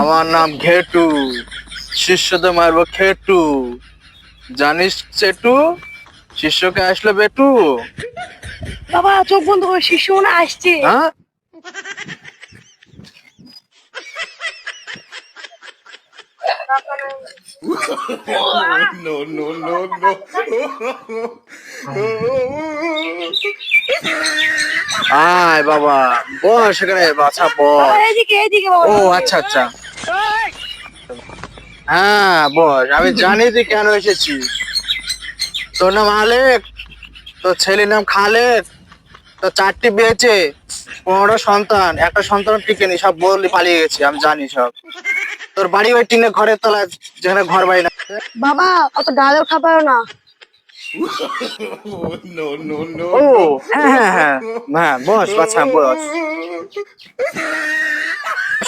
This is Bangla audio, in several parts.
আমার নাম ঘেটু শিষ্যদের মারব খেটু। জানিস চেটু? শিষ্যকে আসলো বেটু? বাবা চোখ বন্ধ করে শিশু মনে হয়? আসছে হ্যাঁ আয় বাবা বস এখানে বাছা বস বাবা এদিকে এদিকে বাবা। ও আচ্ছা আচ্ছা। হ্যাঁ বস আমি জানি তুই কেন এসেছিস। তোর নাম আলেক তোর ছেলের নাম খালেক তোর চারটি বিয়েছে পনেরো সন্তান একটা সন্তান টিকেনি সব বললি পালিয়ে গেছে আমি জানি সব। তোর বাড়ি ওই টিনের ঘরের তলায় যেখানে ঘর বাড়ি না। বাবা অত গাজর খাবার না। ও হ্যাঁ হ্যাঁ হ্যাঁ। বস বাচ্চা বস।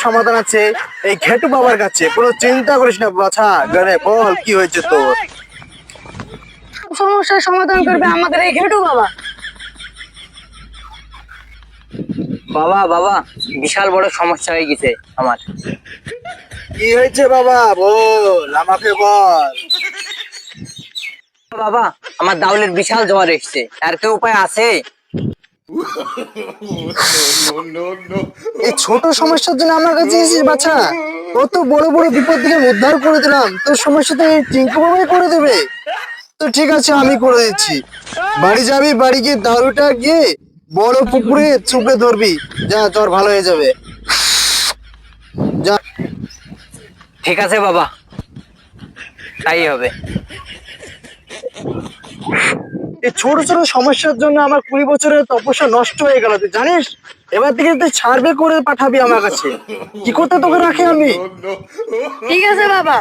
সমাধান আছে। এই ঘেটু বাবার কাছে কোনো চিন্তা করিস না বাছা গনে বল কি হয়েছে তোর? সমস্যার সমাধান করবে আমাদের এই ঘেটু বাবা। বাবা বাবা বিশাল বড় সমস্যা হয়ে গেছে আমার। কি হয়েছে বাবা? বল আমাকে বল। বাবা আমার দাউলের বিশাল জ্বর এসছে। আর কেউ উপায় আছে? এই ছোট সমস্যার জন্য আমার কাছে এসেছিস বাছা। কত বড় বড় বিপদ থেকে উদ্ধার করে দিলাম। তোর সমস্যা তো টিঙ্কু বাবাই করে দেবে। তো ঠিক আছে আমি করে দিচ্ছি। বাড়ি যাবি বাড়ি গিয়ে দারুটা গিয়ে বড় পুকুরে চুপড়ে ধরবি যা তোর ভালো হয়ে যাবে যা ঠিক আছে বাবা তাই হবে এই ছোট ছোট সমস্যার জন্য আমার কুড়ি বছরের তপস্যা নষ্ট হয়ে গেল তুই জানিস এবার থেকে তুই ছাড়বে করে পাঠাবি আমার কাছে কি করতে তোকে রাখি আমি ঠিক আছে বাবা